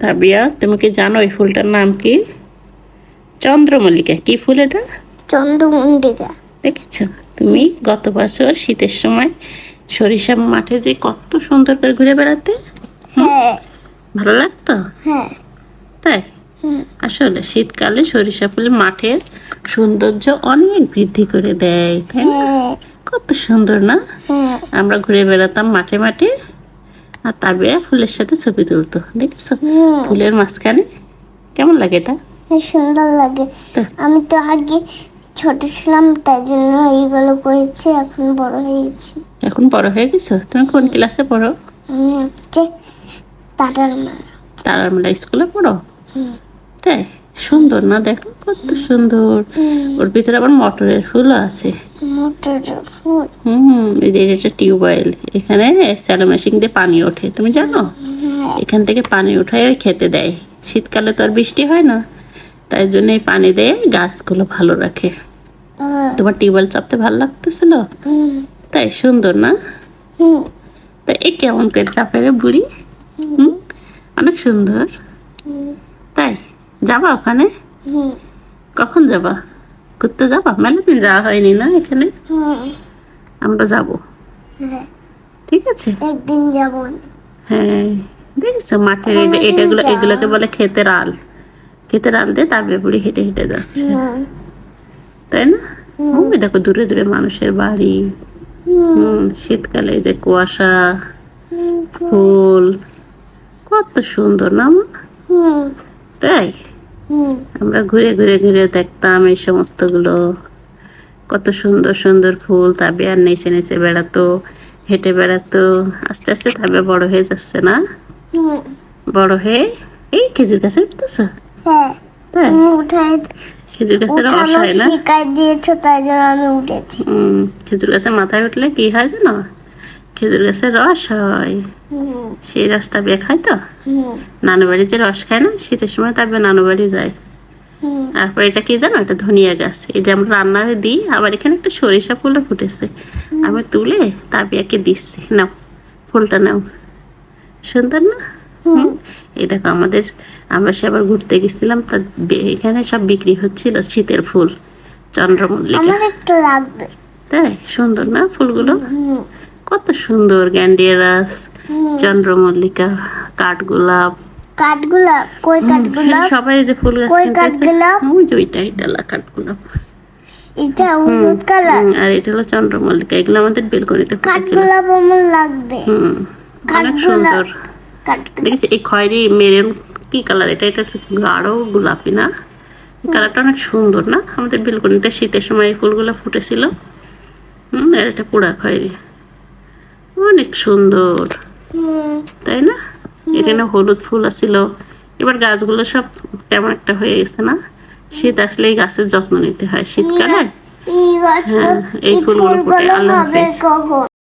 তাবিয়া তুমি কি জানো এই ফুলটার নাম কি? চন্দ্রমল্লিকা। কি ফুল এটা? চন্দ্রমন্ডিকা দেখেছ? তুমি গত বছর শীতের সময় সরিষা মাঠে যে কত সুন্দর করে ঘুরে বেড়াতে? হ্যাঁ। ভালো লাগতো? হ্যাঁ। তাই? আসলে শীতকালে সরিষা ফুল মাঠের সৌন্দর্য অনেক বৃদ্ধি করে দেয় তাই না? হ্যাঁ। কত সুন্দর না? আমরা ঘুরে বেড়াতাম মাঠে মাঠে। আর তাবিয়া ফুলের সাথে ছবি তুলতো দেখেছ? ফুলের মাঝখানে। কেমন লাগে এটা? সুন্দর লাগে। আমি তো আগে ছোট ছিলাম তাই জন্য এইগুলো করেছি এখন বড় হয়ে গেছি। এখন বড় হয়ে গেছো? তুমি কোন ক্লাসে পড়ো? আমি হচ্ছে তারার মা তারার মেলা স্কুলে পড়ো? তাই? সুন্দর না দেখো? কত সুন্দর। ওর ভিতরে আবার মটরের ফুলও আছে। Motor full. হুম এই যে এটা টিউবওয়েল। এখানে স্যালো মেশিন দিয়ে পানি ওঠে তুমি জানো? হ্যাঁ। এখান থেকে পানি উঠায় ওই খেতে দেয়। শীতকালে তো আর বৃষ্টি হয় না তাই জন্য এই পানি দিয়ে গাছগুলো ভালো রাখে। তোমার টিউবওয়েল চাপতে ভালো লাগতেছিল? তাই সুন্দর না? তা এই কেমন করে চাপে রে বুড়ি? অনেক সুন্দর। তাই? যাবা ওখানে? কখন যাবা? ঘুরতে যাবা? মেলা দিন যাওয়া হয়নি না এখানে? আমরা যাব। হ্যাঁ, ঠিক আছে? একদিন যাব। হ্যাঁ দেখেছ মাঠের এটাগুলো এগুলোকে বলে ক্ষেতের আল। ক্ষেতের আল দিয়ে তার বুড়ি হেঁটে হেঁটে যাচ্ছে। তাই না? ওই দেখো দূরে দূরে মানুষের বাড়ি। হুম। শীতকালে যে কুয়াশা ফুল কত সুন্দর না মা? তাই? আমরা ঘুরে ঘুরে ঘুরে দেখতাম এই সমস্তগুলো। কত সুন্দর সুন্দর ফুল তাবে আর নেচে নেচে বেড়াতো হেঁটে বেড়াতো আস্তে আস্তে তাবে বড় হয়ে যাচ্ছে না? বড় হয়ে? এই খেজুর গাছে উঠতেছ? হ্যাঁ। তাই? খেজুর গাছের না? দিয়েছ তাই জন্য আমি উঠেছি। খেজুর গাছের মাথায় উঠলে কি হয় জানো? খেজুর গাছের রস হয়। সেই রসটা বেয়ে খায় তো? নানু বাড়ি যে রস খায় না শীতের সময় তারপরে নানু বাড়ি যায়। তারপর এটা কি জানো? এটা ধনিয়া গাছ। এটা আমরা রান্নায় দিই আবার এখানে একটা সরিষা ফুলও ফুটেছে। আমি তুলে তাবিয়াকে দিচ্ছি। নাও ফুলটা নাও। সুন্দর না? হুম। এই দেখো আমাদের আমরা সে আবার ঘুরতে গেছিলাম তা এখানে সব বিক্রি হচ্ছিল শীতের ফুল। চন্দ্রমল্লিকা। তাই? সুন্দর না ফুলগুলো? কত সুন্দর গ্যান্ডিয়ারাস। চন্দ্রমল্লিকা কাঠগোলাপ। কাঠগোলাপ কই কাঠগোলাপ? সবাই যে ফুল গাছ কই কাঠগোলাপ? ওই যে ওইটা ডালা কাঠগোলাপ। এটা হলুদ কালার। আর এটা হলো চন্দ্রমল্লিকা এগুলো আমাদের বেলকনিতে কাঠগোলাপ আমার লাগবে। হুম অনেক সুন্দর। দেখেছি এই খয়েরি মেরুন কি কালার? এটা এটা গাঢ় গোলাপি না? কালারটা অনেক সুন্দর না? আমাদের বেলকনিতে শীতের সময় এই ফুলগুলো ফুটেছিল। হুম আর এটা পোড়া খয়েরি। অনেক সুন্দর। তাই না? এখানে হলুদ ফুল আছিল। এবার গাছগুলো সব কেমন একটা হয়ে গেছে না? শীত আসলে এই গাছের যত্ন নিতে হয়। শীতকালে? হ্যাঁ, এই ফুলগুলো ফোটে। আল্লাহ হাফেজ।